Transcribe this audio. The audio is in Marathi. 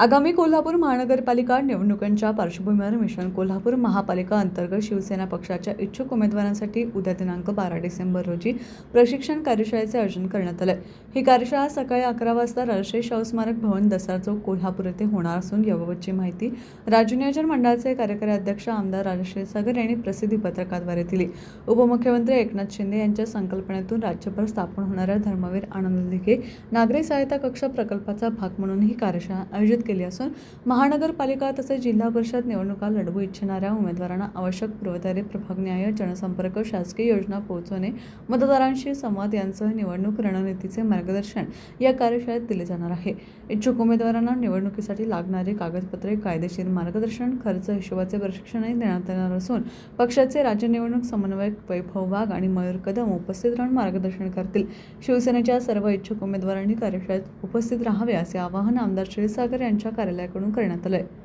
आगामी कोल्हापूर महानगरपालिका निवडणुकांच्या पार्श्वभूमीवर मिशन कोल्हापूर महापालिका अंतर्गत शिवसेना पक्षाच्या इच्छुक उमेदवारांसाठी उद्या दिनांक बारा डिसेंबर रोजी प्रशिक्षण कार्यशाळेचे आयोजन करण्यात आलं ही कार्यशाळा सकाळी अकरा वाजता राष्ट्रीय शाहू स्मारक भवन दसरा चौक कोल्हापूर येथे होणार असून याबाबतची माहिती राज्य नियोजन मंडळाचे कार्यकारी अध्यक्ष आमदार राजश्री सागर यांनी प्रसिद्धी पत्रकाद्वारे दिली. उपमुख्यमंत्री एकनाथ शिंदे यांच्या संकल्पनेतून राज्यभर स्थापन होणाऱ्या धर्मवीर आनंद दिघे नागरी सहायता कक्ष प्रकल्पाचा भाग म्हणून ही कार्यशाळा आयोजित केली असून महानगरपालिका तसेच जिल्हा परिषद निवडणुका लढवू इच्छिणाऱ्या उमेदवारांना आवश्यक पूर्वतयारी प्रभागन्याय जनसंपर्क शासकीय योजना पोहोचवणे मतदारांशी संवाद यांसह निवडणूक रणनीतीचे मार्गदर्शन या कार्यशाळेत दिले जाणार आहे. इच्छुक उमेदवारांना निवडणुकीसाठी लागणारी कागदपत्रे कायदेशीर मार्गदर्शन खर्च हिशोबाचे प्रशिक्षणही देण्यात येणार असून पक्षाचे राज्य निवडणूक समन्वयक वैभव वाघ आणि मयूर कदम उपस्थित राहून मार्गदर्शन करतील. शिवसेनेच्या सर्व इच्छुक उमेदवारांनी कार्यशाळेत उपस्थित राहावे असे आवाहन आमदार क्षीरसागर यांच्या कार्यालयाकडून करण्यात आले